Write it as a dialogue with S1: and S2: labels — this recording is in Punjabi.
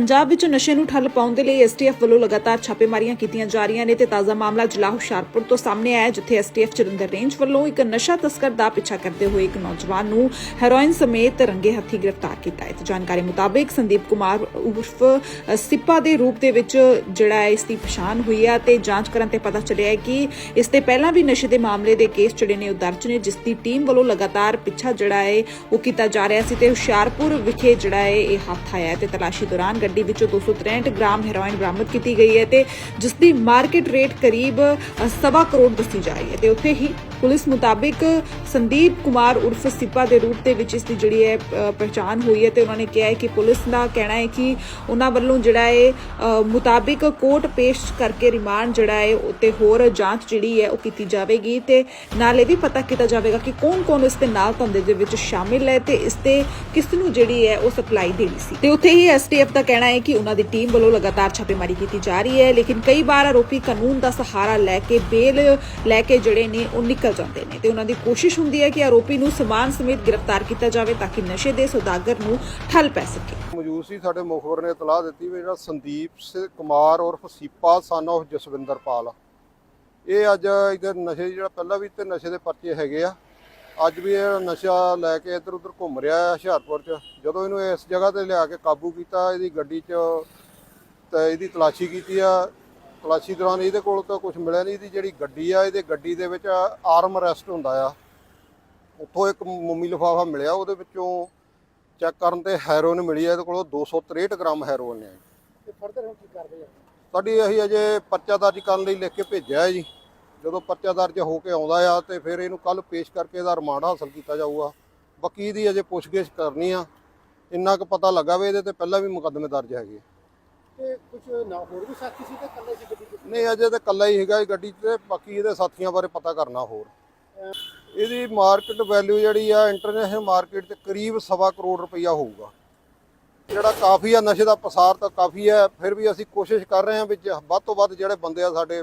S1: ਪੰਜਾਬ ਵਿੱਚ ਨਸ਼ੇ ਨੂੰ ਠੱਲ ਪਾਉਣ ਦੇ ਲਈ ਐਸਟੀਐਫ ਵੱਲੋਂ ਲਗਾਤਾਰ ਛਾਪੇਮਾਰੀਆਂ ਕੀਤੀਆਂ ਜਾ ਰਹੀਆਂ ਨੇ ਤੇ ਤਾਜ਼ਾ ਮਾਮਲਾ ਜ਼ਿਲ੍ਹਾ ਹੁਸ਼ਿਆਰਪੁਰ ਤੋਂ ਸਾਹਮਣੇ ਆਇਆ ਹੈ, ਜਿੱਥੇ ਐਸਟੀਐਫ ਜਲੰਧਰ ਰੇਂਜ ਵੱਲੋਂ ਇੱਕ ਨਸ਼ਾ ਤਸਕਰ ਦਾ ਪਿੱਛਾ ਕਰਦੇ ਹੋਏ ਇੱਕ ਨੌਜਵਾਨ ਨੂੰ ਹੈਰੋਇਨ ਸਮੇਤ ਰੰਗੇ ਹੱਥੀ ਗ੍ਰਿਫਤਾਰ ਕੀਤਾ ਹੈ। ਜਾਣਕਾਰੀ ਮੁਤਾਬਕ ਸੰਦੀਪ ਕੁਮਾਰ ਉਰਫ ਸਿੱਪਾ ਦੇ ਰੂਪ ਦੇ ਵਿੱਚ ਜਿਹੜਾ ਹੈ ਇਸ ਦੀ ਪਛਾਣ ਹੋਈ ਹੈ ਤੇ ਜਾਂਚ ਕਰਨ ਤੇ ਪਤਾ ਚੱਲਿਆ ਹੈ ਕਿ ਇਸ ਤੇ ਪਹਿਲਾਂ ਵੀ ਨਸ਼ੇ ਦੇ ਮਾਮਲੇ ਦੇ ਕੇਸ ਜਿਹੜੇ ਨੇ ਉਹ ਦਰਜ ਨੇ ਜਿਸ ਦੀ ਟੀਮ ਵੱਲੋਂ ਲਗਾਤਾਰ ਪਿੱਛਾ ਜਿਹੜਾ ਹੈ ਉਹ ਕੀਤਾ ਜਾ ਰਿਹਾ ਸੀ ਤੇ ਹੁਸ਼ਿਆਰਪੁਰ ਵਿਖੇ ਜਿਹੜਾ ਹੈ ਇਹ ਹੱਥ ਆਇਆ ਹੈ ਤੇ ਤਲਾਸ਼ੀ ਦੌਰਾਨ ਗੱਡੀ ਵਿੱਚੋਂ 263 ਗ੍ਰਾਮ ਹੈਰੋਇਨ ਬਰਾਮਦ ਕੀਤੀ ਗਈ ਹੈ ਤੇ ਜਿਸ ਦੀ ਮਾਰਕੀਟ ਰੇਟ ਕਰੀਬ ਅ, ਸਵਾ ਕਰੋੜ ਦੱਸੀ ਜਾ ਰਹੀ ਹੈ। ਤੇ ਉੱਥੇ ਹੀ ਪੁਲਿਸ ਮੁਤਾਬਿਕ ਸੰਦੀਪ ਕੁਮਾਰ ਉਰਫ ਸਿੱਪਾ ਦੇ ਰੂਪ ਦੇ ਵਿੱਚ ਇਸ ਦੀ ਜਿਹੜੀ ਹੈ ਅ, ਪਹਿਚਾਣ ਹੋਈ ਹੈ ਤੇ ਉਹਨਾਂ ਨੇ ਕਿਹਾ ਹੈ ਕਿ ਪੁਲਿਸ ਦਾ ਕਹਿਣਾ ਹੈ ਕਿ ਉਹਨਾਂ ਵੱਲੋਂ ਜਿਹੜਾ ਹੈ ਮੁਤਾਬਿਕ ਕੋਰਟ ਪੇਸ਼ ਕਰਕੇ ਰਿਮਾਂਡ ਜਿਹੜਾ ਹੈ ਉੱਤੇ ਹੋਰ ਜਾਂਚ ਜਿਹੜੀ ਹੈ ਉਹ ਕੀਤੀ ਜਾਵੇਗੀ ਤੇ ਨਾਲ ਇਹ ਵੀ ਪਤਾ ਕੀਤਾ ਜਾਵੇਗਾ ਕਿ ਕੌਣ-ਕੌਣ ਇਸ ਦੇ ਨਾਲ ਧੰਦੇ ਦੇ ਵਿੱਚ ਸ਼ਾਮਿਲ ਹੈ ਤੇ ਇਸ ਤੇ ਕਿਸ ਨੂੰ ਜਿਹੜੀ ਹੈ ਉਹ ਸਪਲਾਈ ਦੇਣੀ ਸੀ। ਤੇ ਉੱਥੇ ਹੀ ਐਸਟੀਐਫ ਦਾ ਕਹਿਣਾ ਹੈ ਕਿ ਉਹਨਾਂ ਦੀ ਟੀਮ ਵੱਲੋਂ ਲਗਾਤਾਰ ਛਾਪੇਮਾਰੀ ਕੀਤੀ ਜਾ ਰਹੀ ਹੈ, ਲੇਕਿਨ ਕਈ ਵਾਰ ਆਰੋਪੀ ਕਾਨੂੰਨ ਦਾ ਸਹਾਰਾ ਲੈ ਕੇ ਬੇਲ ਲੈ ਕੇ ਜਿਹੜੇ ਨੇ ਉਹ ਨਿਕਲ ਜਾਂਦੇ ਨੇ। ਤੇ ਉਹਨਾਂ ਦੀ ਕੋਸ਼ਿਸ਼ ਹੁੰਦੀ ਹੈ ਕਿ ਆਰੋਪੀ ਨੂੰ ਸਮਾਨ ਸਮੇਤ ਗ੍ਰਿਫਤਾਰ ਕੀਤਾ ਜਾਵੇ ਤਾਂ ਕਿ ਨਸ਼ੇ ਦੇ ਸੌਦਾਗਰ ਨੂੰ ਠੱਲ ਪੈ ਸਕੇ।
S2: ਮੌਜੂਦ ਸੀ ਸਾਡੇ ਮੁਖਬਰ ਨੇ ਇਤਲਾਹ ਦਿੱਤੀ ਵੀ ਜਿਹੜਾ ਸੰਦੀਪ ਕੁਮਾਰ ਉਰਫ ਸੀਪਾ ਸਨ of ਜਸਵਿੰਦਰਪਾਲ ਇਹ ਅੱਜ ਇਧਰ ਨਸ਼ੇ ਜਿਹੜਾ ਪਹਿਲਾਂ ਵੀ ਤੇ ਨਸ਼ੇ ਦੇ ਪਰਚੇ ਹੈਗੇ ਆ। ਅੱਜ ਵੀ ਇਹ ਨਸ਼ਾ ਲੈ ਕੇ ਇੱਧਰ ਉੱਧਰ ਘੁੰਮ ਰਿਹਾ ਹੈ ਹੁਸ਼ਿਆਰਪੁਰ 'ਚ। ਜਦੋਂ ਇਹਨੂੰ ਇਸ ਜਗ੍ਹਾ ਤੇ ਲਿਆ ਕੇ ਕਾਬੂ ਕੀਤਾ ਇਹਦੀ ਗੱਡੀ 'ਚ ਤੇ ਇਹਦੀ ਤਲਾਸ਼ੀ ਕੀਤੀ ਆ। ਤਲਾਸ਼ੀ ਦੌਰਾਨ ਇਹਦੇ ਕੋਲ ਤਾਂ ਕੁਝ ਮਿਲਿਆ ਨਹੀਂ। ਇਹਦੀ ਜਿਹੜੀ ਗੱਡੀ ਆ ਇਹਦੇ ਗੱਡੀ ਦੇ ਵਿੱਚ ਆਰਮ ਅਰੈਸਟ ਹੁੰਦਾ ਆ। ਉੱਥੋਂ ਇੱਕ ਮੋਮੀ ਲਿਫਾਫਾ ਮਿਲਿਆ ਉਹਦੇ ਵਿੱਚੋਂ ਚੈੱਕ ਕਰਨ ਤੇ ਹੈਰੋਇਨ ਮਿਲੀ ਹੈ ਇਹਦੇ ਕੋਲੋਂ 263 ਗ੍ਰਾਮ ਹੈਰੋਇਨ ਹੈ
S3: ਤੇ ਫਰਦਰ ਹੁਣ ਕੀ ਕਰਦੇ ਆ?
S2: ਸਾਡੀ ਅਸੀਂ ਅਜੇ ਪਰਚਾ ਦਰਜ ਕਰਨ ਲਈ ਲਿਖ ਕੇ ਭੇਜਿਆ ਹੈ ਜੀ। ਜਦੋਂ ਪਰਚਾ ਦਰਜ ਹੋ ਕੇ ਆਉਂਦਾ ਆ ਤੇ ਫਿਰ ਇਹਨੂੰ ਕੱਲ ਪੇਸ਼ ਕਰਕੇ ਇਹਦਾ ਰਿਮਾਂਡ ਹਾਸਲ ਕੀਤਾ ਜਾਊਗਾ। ਬਾਕੀ ਇਹਦੀ ਅਜੇ ਪੁੱਛਗਿੱਛ ਕਰਨੀ ਆ। ਇੰਨਾ ਕੁ ਪਤਾ ਲੱਗਾ ਵੀ ਇਹਦੇ ਤੇ ਪਹਿਲਾਂ ਵੀ ਮੁਕੱਦਮੇ ਦਰਜ ਹੈਗੇ
S3: ਤੇ ਕੁਝ ਨਾ ਹੋਰ ਵੀ ਸਾਥੀ ਸੀ ਤੇ ਇਕੱਲੇ ਸੀ ਗੱਡੀ
S2: ਨਹੀਂ ਅਜੇ ਤਾਂ ਇਕੱਲਾ ਹੀ ਹੈਗਾ ਇਹ ਗੱਡੀ ਤੇ ਬਾਕੀ ਇਹਦੇ ਸਾਥੀਆਂ ਬਾਰੇ ਪਤਾ ਕਰਨਾ ਹੋਰ। ਇਹਦੀ ਮਾਰਕੀਟ ਵੈਲਿਊ ਜਿਹੜੀ ਆ ਇੰਟਰਨੈਸ਼ਨਲ ਮਾਰਕੀਟ 'ਚ ਕਰੀਬ ਸਵਾ ਕਰੋੜ ਰੁਪਈਆ ਹੋਊਗਾ। ਜਿਹੜਾ ਕਾਫੀ ਆ ਨਸ਼ੇ ਦਾ ਪਸਾਰ ਤਾਂ ਕਾਫੀ ਹੈ ਫਿਰ ਵੀ ਅਸੀਂ ਕੋਸ਼ਿਸ਼ ਕਰ ਰਹੇ ਹਾਂ ਵੀ ਵੱਧ ਤੋਂ ਵੱਧ ਜਿਹੜੇ ਬੰਦੇ ਆ ਸਾਡੇ